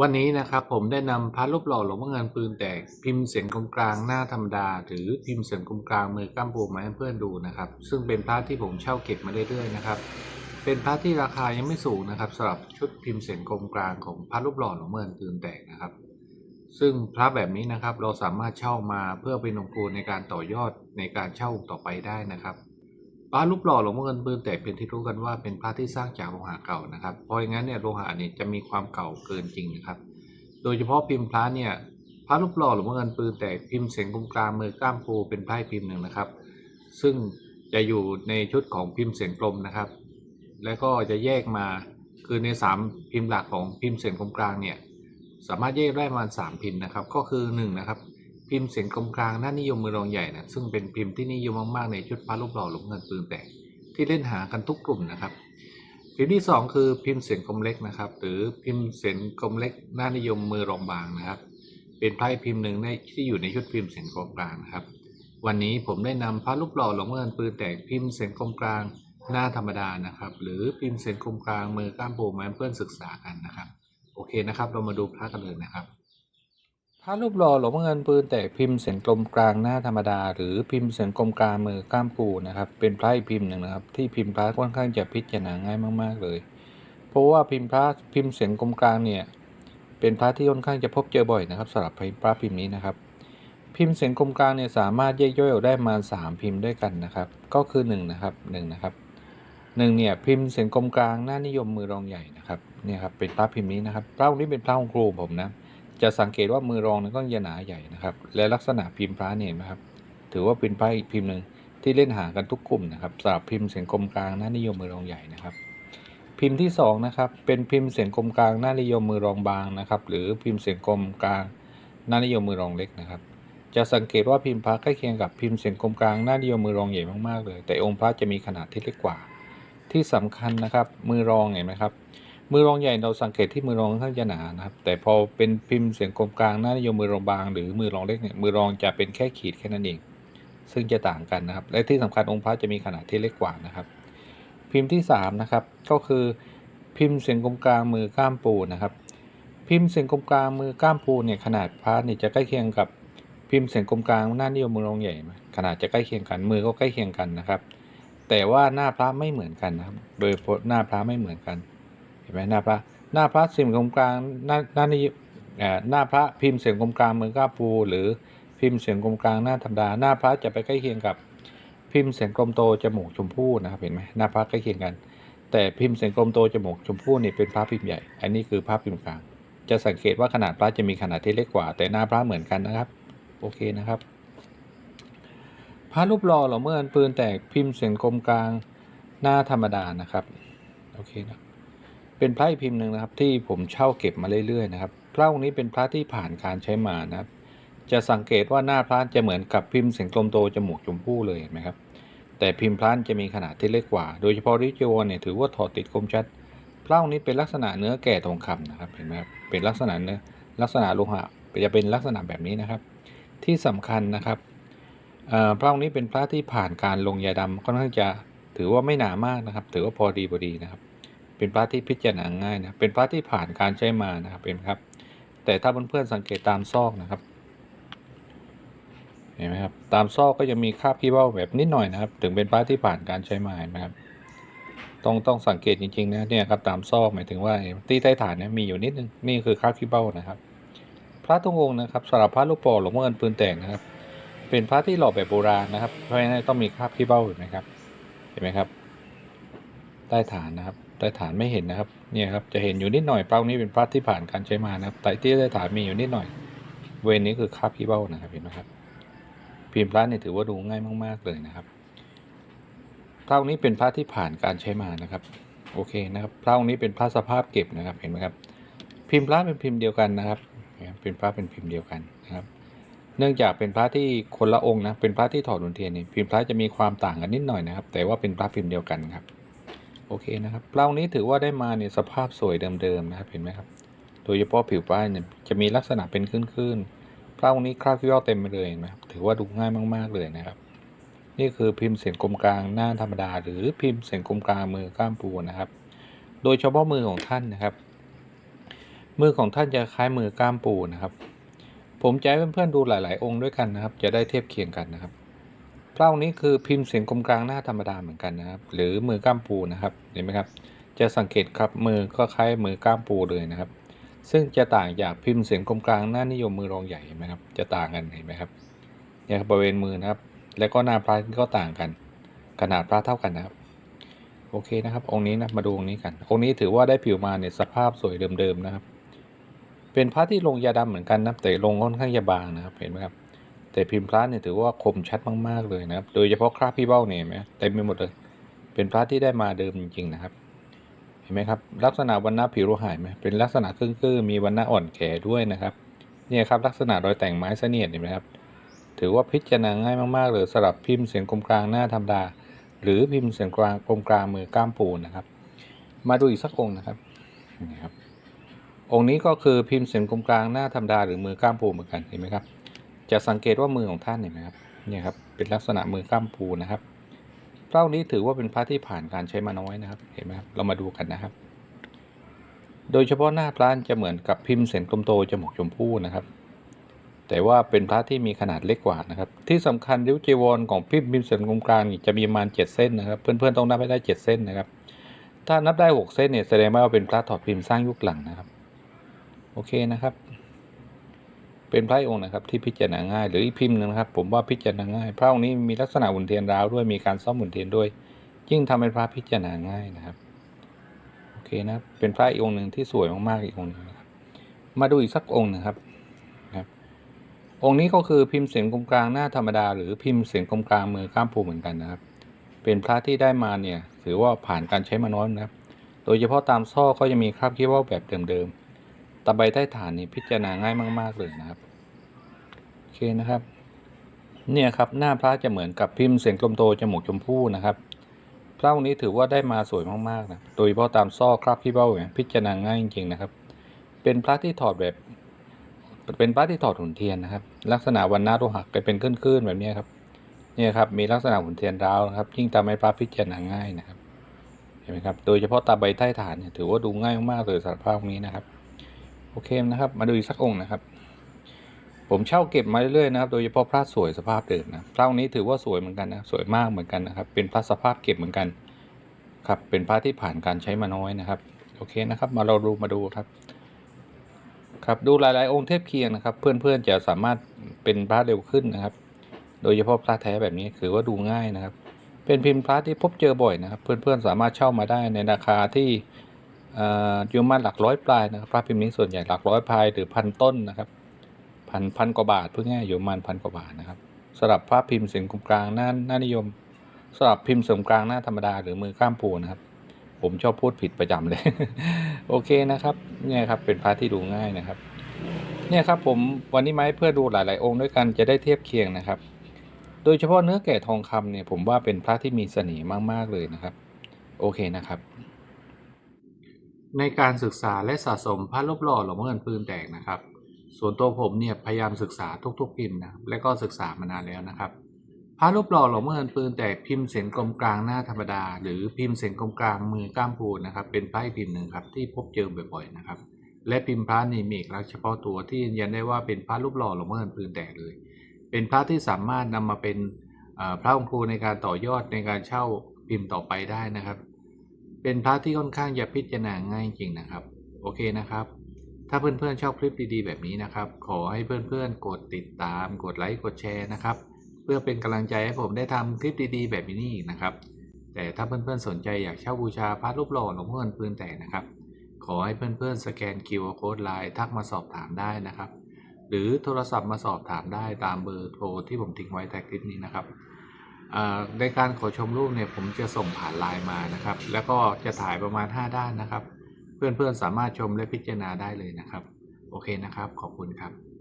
วันนี้นะครับผมได้นำพระรูปหล่อหลวงพ่อเงินปืนแตกพิมพ์เสียงกลมกลางหน้าธรรมดา หรือพิมพ์เสียงกลมกลางมือก้ามปูมาให้เพื่อนดูนะครับ ซึ่งเป็นพระที่ผมเช่าเก็บมาเรื่อยๆนะครับ เป็นพระที่ราคายังไม่สูงนะครับสำหรับชุดพิมพ์เสียงกลมกลางของพระรูปหล่อหลวงพ่อเงินปืนแตกนะครับ ซึ่งพระแบบนี้นะครับเราสามารถเช่ามาเพื่อเป็นองค์ปูในการต่อยอดในการเช่าต่อไปได้นะครับ พระรูปหล่อหลวงพ่อเงินปืนแตกเป็นที่รู้กันว่าเป็นพระที่สร้างจากโลหะเก่านะครับ เพราะงั้นเนี่ยโลหะเนี่ยจะมีความเก่าเกินจริงนะครับ โดยเฉพาะพิมพ์พระเนี่ยพระรูปหล่อหลวงพ่อเงินปืนแตกพิมพ์เสียงกลมกลางมือกล้ามปูเป็นไพ่พิมพ์หนึ่งนะครับ ซึ่งจะอยู่ในชุดของพิมพ์เสียงกลมนะครับ แล้วก็จะแยกมาคือในสามพิมพ์หลักของพิมพ์เสียงกลมกลางเนี่ยสามารถแยกได้ประมาณสามพิมพ์นะครับ ก็คือหนึ่งนะครับ พิมพ์เสียงกลมกลางน้านิยมมือรองใหญ่นะซึ่งเป็นพิมพ์ที่นิยมมากๆในชุดพระรูปหล่อหลวงพ่อเงินปืนแตกที่เล่นหากันทุกกลุ่มนะครับ พิมพ์ที่ 2 คือพิมพ์เสียงกลมเล็กนะครับ หรือพิมพ์เสียงกลมเล็กน้านิยมมือรองบางนะครับ เป็นไพ่พิมพ์หนึ่งในที่อยู่ในชุดพิมพ์เสียงกลมกลางนะครับ วันนี้ผมได้นำพระรูปหล่อหลงพ่อเงินปืนแตกพิมพ์เสียงกลมกลางหน้าธรรมดานะครับ หรือพิมพ์เสียงกลมกลางมือก้ามปูมาเพื่อนศึกษากันนะครับ โอเคนะครับ เรามาดูพระกันเลยนะครับ พระรูปหล่อหลวงพ่อเงินปืนแตกพิมพ์เสียงกลมกลางหน้าธรรมดา หรือพิมพ์เสียงกลมกลางมือก้ามปูนะครับ เป็นพระอีกพิมพ์หนึ่งนะครับ ที่พิมพ์พระค่อนข้างจะพิจารณาง่ายมากๆเลย เพราะว่าพิมพ์พระพิมพ์เสียงกลมกลางเนี่ยเป็นพระที่ค่อนข้างจะพบเจอบ่อยนะครับสำหรับพระพิมพ์นี้นะครับ พิมพ์เสียงกลมกลางเนี่ยสามารถแยกย่อยออกได้มาสามพิมพ์ด้วยกันนะครับ ก็คือหนึ่งนะครับหนึ่งนะครับหนึ่งเนี่ยพิมพ์เสียงกลมกลางหน้านิยมมือรองใหญ่นะครับเนี่ยครับเป็นพระพิมพ์นี้นะครับพระองค์นี้เป็นพระองค์ครูผมนะ จะสังเกตว่ามือรองนั้นก็จะหนาใหญ่นะครับ และลักษณะพิมพ์พระเนี่ยนะครับ ถือว่าเป็นพระอีกพิมพ์หนึ่งที่เล่นหากันทุกกลุ่มนะครับสำหรับพิมพ์เสียงกลมกลางหน้านิยมมือรองใหญ่นะครับ พิมพ์ที่สองนะครับเป็นพิมพ์เสียงกลมกลางหน้านิยมมือรองบางนะครับ หรือพิมพ์เสียงกลมกลางหน้านิยมมือรองเล็กนะครับ จะสังเกตว่าพิมพ์พระใกล้เคียงกับพิมพ์เสียงกลมกลางหน้านิยมมือรองใหญ่มากๆเลย แต่องค์พระจะมีขนาดที่เล็กกว่า ที่สำคัญนะครับมือรองเห็นไหมครับ มือรองใหญ่เราสังเกตที่มือรองค่อนข้างจะหนานะครับ แต่พอเป็นพิมพ์เสียงกลมกลางหน้านิยมมือรองบาง หรือมือรองเล็กเนี่ยมือรองจะเป็นแค่ขีดแค่นั้นเอง ซึ่งจะต่างกันนะครับ และที่สำคัญองค์พระจะมีขนาดที่เล็กกว่านะครับ พิมพ์ที่3นะครับก็คือพิมพ์เสียงกลมกลางมือก้ามปูนะครับ พิมพ์เสียงกลมกลางมือก้ามปูเนี่ยขนาดพระเนี่ยจะใกล้เคียงกับพิมพ์เสียงกลมกลางหน้านิยมมือรองใหญ่ขนาดจะใกล้เคียงกันมือก็ใกล้เคียงกันนะครับ แต่ว่าหน้าพระไม่เหมือนกันนะครับ โดยหน้าพระไม่เหมือนกัน ไหมหน้าพระหน้าพระเสียงกลมกลางหน้าหน้านิหน้าพระพิมพ์เสียงกลมกลางมือก้าปูหรือพิมพ์เสียงกลมกลางหน้าธรรมดาหน้าพระจะไปใกล้เคียงกับพิมพ์เสียงกลมโตจมูกชมพู่นะครับเห็นไหมหน้าพระใกล้เคียงกัน แต่พิมพ์เสียงกลมโตจมูกชมพู่นี่เป็นพระพิมพ์ใหญ่ อันนี้คือพระพิมพ์กลาง จะสังเกตว่าขนาดพระจะมีขนาดที่เล็กกว่า แต่หน้าพระเหมือนกันนะครับ โอเคนะครับ พระรูปหล่อหล่อเมื่อนปืนแตกพิมพ์เสียงกลมกลางหน้าธรรมดานะครับ โอเคนะ เป็นพระอีกพิมพ์หนึ่งนะครับ ที่ผมเช่าเก็บมาเรื่อยๆนะครับพระองค์นี้เป็นพระที่ผ่านการใช้มานะครับ จะสังเกตว่าหน้าพระจะเหมือนกับพิมพ์เสียงกลมโตจมูกชมพู่เลยเห็นไหมครับ แต่พิมพ์พระจะมีขนาดที่เล็กกว่า โดยเฉพาะริจิวรเนี่ยถือว่าถอดติดคมชัดพระองค์นี้เป็นลักษณะเนื้อแก่ทองคำนะครับเห็นไหมครับเป็นลักษณะเนื้อลักษณะโลหะจะเป็นลักษณะแบบนี้นะครับ ที่สำคัญนะครับพระองค์นี้เป็นพระที่ผ่านการลงยาดำค่อนข้างจะถือว่าไม่หนามากนะครับ ถือว่าพอดีพอดีนะครับ เป็นพระที่พิจารณาง่ายนะเป็นพระที่ผ่านการใช้มานะครับเป็นครับ แต่ถ้าเพื่อนๆสังเกตตามซอกนะครับเห็นไหมครับตามซอกก็จะมีคราบขี้เบ้าแบบนิดหน่อยนะครับ ถึงเป็นพระที่ผ่านการใช้มาเห็นไหมครับต้องต้องสังเกตจริงๆนะเนี่ยครับตามซอกหมายถึงว่าที่ใต้ฐานเนี่ยมีอยู่นิดนึงนี่คือคราบขี้เบ้านะครับ พระทุกองค์นะครับสำหรับพระลูกป่งหลวงพ่อเงินปืนแตกนะครับ เป็นพระที่หล่อแบบโบราณนะครับเพราะฉะนั้นต้องมีคราบขี้เบ้าเห็นไหมครับเห็นไหมครับ ใต้ฐานนะครับ ใต้ฐานไม่เห็นนะครับ เนี่ยครับ จะเห็นอยู่นิดหน่อยพระองค์นี้เป็นพระที่ผ่านการใช้มานะครับ แต่ที่ใต้ฐานมีอยู่นิดหน่อย เวรนี้คือคาบขี้เบ้านะครับเห็นไหมครับ พิมพ์พระเนี่ยถือว่าดูง่ายมาก ๆ เลยนะครับพระองค์นี้เป็นพระที่ผ่านการใช้มานะครับ โอเคนะครับพระองค์นี้เป็นพระสภาพเก็บนะครับ เห็นไหมครับ พิมพ์พระเป็นพิมพ์เดียวกันนะครับ เป็นพระเป็นพิมพ์เดียวกันนะครับเนื่องจากเป็นพระที่คนละองค์นะ เป็นพระที่ถอดดุนเทียนนี่พิมพ์พระจะมีความต่างกันนิดหน่อยนะครับ แต่ว่าเป็นพระพิมพ์เดียวกันครับ โอเคนะครับพระองค์นี้ถือว่าได้มาเนี่ยสภาพสวยเดิมๆนะครับเห็นไหมครับ โดยเฉพาะผิวป้ายเนี่ยจะมีลักษณะเป็นคลื่นๆพระองค์นี้คราบขี้เบ้าเต็มไปเลยนไหมครับถือว่าดูง่ายมากๆเลยนะครับ นี่คือพิมพ์เสียงกลมกลางหน้าธรรมดา หรือพิมพ์เสียงกลมกลางมือก้ามปูนะครับ โดยเฉพาะมือของท่านนะครับ มือของท่านจะคล้ายมือกล้ามปูนะครับ ผมจะให้เพื่อนๆดูหลาย ๆ องค์ด้วยกันนะครับ จะได้เทียบเคียงกันนะครับ พระองค์นี้คือพิมพ์เสียงกลมกลางหน้าธรรมดาเหมือนกันนะครับ หรือมือก้ามปูนะครับเห็นไหมครับ จะสังเกตครับมือก็คล้ายมือก้ามปูเลยนะครับ ซึ่งจะต่างจากพิมพ์เสียงกลมกลางหน้านิยมมือรองใหญ่เห็นไหมครับจะต่างกันเห็นไหมครับเนี่ยบริเวณมือนะครับ แล้วก็หน้าพระก็ต่างกัน ขนาดพระเท่ากันนะครับโอเคนะครับองค์นี้นะมาดูองค์นี้กันองค์นี้ถือว่าได้ผิวมาเนี่ยสภาพสวยเดิมๆนะครับ เป็นพระที่ลงยาดำเหมือนกันนะแต่ลงค่อนข้างจะบางนะครับเห็นไหมครับ แต่พิมพ์พระเนี่ยถือว่าคมชัดมากๆเลยนะครับ โดยเฉพาะคราบพี่เบ้าเนี่ยเห็นไหมเต็มไปหมดเลย เป็นพระที่ได้มาเดิมจริงๆนะครับ เห็นไหมครับ ลักษณะวันณะผิวโลหะไหมเป็นลักษณะครึ่งๆมีวันณะอ่อนแก่ด้วยนะครับเนี่ยครับลักษณะรอยแต่งไม้เสนียดเห็นไหมครับ ถือว่าพิจารณาง่ายมากๆเลยสำหรับพิมพ์เสียงกลมกลางหน้าธรรมดา หรือพิมพ์เสียงกลางกลมกลางมือกล้ามปูนะครับ มาดูอีกสักองค์นะครับนี่ครับองค์นี้ก็คือพิมพ์เสียงกลมกลางหน้าธรรมดาหรือมือกล้ามปูเหมือนกันเห็นไหมครับ จะสังเกตว่ามือของท่านเห็นไหมครับเนี่ยครับเป็นลักษณะมือกล้ามปูนะครับเล่านี้ถือว่าเป็นพระที่ผ่านการใช้มาน้อยนะครับ เห็นไหมครับเรามาดูกันนะครับ โดยเฉพาะหน้าพระจะเหมือนกับพิมพ์เสียงกลมโตจมูกชมพู่นะครับ แต่ว่าเป็นพระที่มีขนาดเล็กกว่านะครับ ที่สำคัญริ้วจีวรของพิมพ์พิมพ์เสียงกลมกลางจะมีประมาณ7เส้นนะครับ เพื่อนๆต้องนับให้ได้ 7 เส้นนะครับ ถ้านับได้ 6 เส้นเนี่ยแสดงว่าเป็นพระถอดพิมพ์สร้างยุคหลังนะครับ โอเคนะครับ เป็นพระองค์นะครับที่พิจารณาง่าย หรืออีกพิมพ์หนึงนะครับ ผมว่าพิจารณาง่าย พระองค์นี้มีลักษณะหมุนเทียนร้าวด้วยมีการซ่อมหมุนเทียนด้วยยิ่งทำเป็นพระพิจารณาง่ายนะครับโอเคนะเป็นพระอีกองค์หนึ่งที่สวยมากๆอีกองค์หนึงนะครับมาดูอีกสักองค์นะครับนะครับ องค์นี้ก็คือพิมพ์เสียงกลมกลางหน้าธรรมดา หรือพิมพ์เสียงกลมกลางมือก้ามปูเหมือนกันนะครับ เป็นพระที่ได้มาเนี่ยถือว่าผ่านการใช้มาน้อยนะครับ โดยเฉพาะตามซ่อก็จะมีคราบขี้ว่าแบบเดิมๆ ตะไบใต้ฐานนี่พิจารณาง่ายมาก ๆ เลยนะครับ โอเคนะครับ เนี่ยครับหน้าพระจะเหมือนกับพิมพ์เสียงกลมโตจมูกชมพู่นะครับพระองค์นี้ถือว่าได้มาสวยมากๆนะโดยเฉพาะตามซ่อคราบขี้เบ้าเนี่ยพิจารณาง่ายจริงๆนะครับ เป็นพระที่ถอดแบบ เป็นพระที่ถอดหุ่นเทียนนะครับ ลักษณะวันหน้าโลหักจะเป็นคลื่นๆแบบนี้ครับเนี่ยครับมีลักษณะหุ่นเทียนร้าวนะครับ ยิ่งทำให้พระพิจารณาง่ายนะครับเห็นไหมครับ โดยเฉพาะตาใบใต้ฐานเนี่ยถือว่าดูง่ายมากเลยสำหรับพระองค์นี้นะครับ โอเคนะครับ มาดูอีกสักองค์นะครับ ผมเช่าเก็บมาเรื่อยๆนะครับ โดยเฉพาะพระสวยสภาพเดิมนะพระองค์นี้ถือว่าสวยเหมือนกันนะสวยมากเหมือนกันนะครับ เป็นพระสภาพเก็บเหมือนกันครับ เป็นพระที่ผ่านการใช้มาน้อยนะครับ โอเคนะครับ มาเราดูมาดูครับ ครับดูหลายๆ องค์เทพเคียงนะครับ เพื่อนๆจะสามารถเป็นพระเร็วขึ้นนะครับ โดยเฉพาะพระแท้แบบนี้ถือว่าดูง่ายนะครับ เป็นพิมพ์พระที่พบเจอบ่อยนะครับ เพื่อนๆสามารถเช่ามาได้ในราคาที่ อยู่ประมาณหลักร้อยปลายนะครับพระพิมพ์นี้ส่วนใหญ่หลักร้อยปลายหรือพันต้นนะครับพันพันกว่าบาทเพื่อง่ายอยู่ประมาณพันกว่าบาทนะครับสำหรับพระพิมพ์เสียงกลางหน้าหน้านิยมสำหรับพิมพ์เสียงกลางหน้าธรรมดาหรือมือข้ามปูนะครับ ผมชอบพูดผิดประจำเลย โอเคนะครับเนี่ยครับเป็นพระที่ดูง่ายนะครับ เนี่ยครับผมวันนี้มาให้เพื่อดูหลาย ๆ องค์ด้วยกันจะได้เทียบเคียงนะครับ โดยเฉพาะเนื้อแก่ทองคำเนี่ยผมว่าเป็นพระที่มีเสน่ห์มาก ๆ เลยนะครับ โอเคนะครับ ในการศึกษาและสะสมพระรูปหล่อหลวงพ่อเงินปืนแตกนะครับ ส่วนตัวผมเนี่ยพยายามศึกษาทุกๆพิมพ์นะและก็ศึกษามานานแล้วนะครับ พระรูปหล่อหลวงพ่อเงินปืนแตกพิมพ์เสียงกลมกลางหน้าธรรมดา หรือพิมพ์เสียงกลมกลางมือก้ามปูนะครับ เป็นพระพิมพ์หนึ่งครับที่พบเจอบ่อยๆนะครับ และพิมพ์พระนี่มีเอกลักษณ์เฉพาะตัวที่ยืนยันได้ว่าเป็นพระรูปหล่อหลวงพ่อเงินปืนแตกเลย เป็นพระที่สามารถนำมาเป็นพระองค์ครูในการต่อยอดในการเช่าพิมพ์ต่อไปได้นะครับ เป็นพระที่ค่อนข้างจะพิจารณาง่ายจริงนะครับ โอเคนะครับ ถ้าเพื่อนๆชอบคลิปดีๆแบบนี้นะครับ ขอให้เพื่อนๆกดติดตาม กดไลค์กดแชร์นะครับ เพื่อเป็นกำลังใจให้ผมได้ทำคลิปดีๆ แบบนี้อีกนะครับ แต่ถ้าเพื่อนๆสนใจอยากเช่าบูชาพระรูปหล่อหลวงพ่อเงินปืนแตกนะครับ ขอให้เพื่อนๆสแกน QR Code ไลน์ทักมาสอบถามได้นะครับ หรือโทรศัพท์มาสอบถามได้ตามเบอร์โทรที่ผมทิ้งไว้ใต้คลิปนี้นะครับ ในการขอชมรูปเนี่ยผมจะส่งผ่านไลน์มานะครับ แล้วก็จะถ่ายประมาณ 5 ด้านนะครับ เพื่อนๆสามารถชมและพิจารณาได้เลยนะครับ โอเคนะครับ ขอบคุณครับ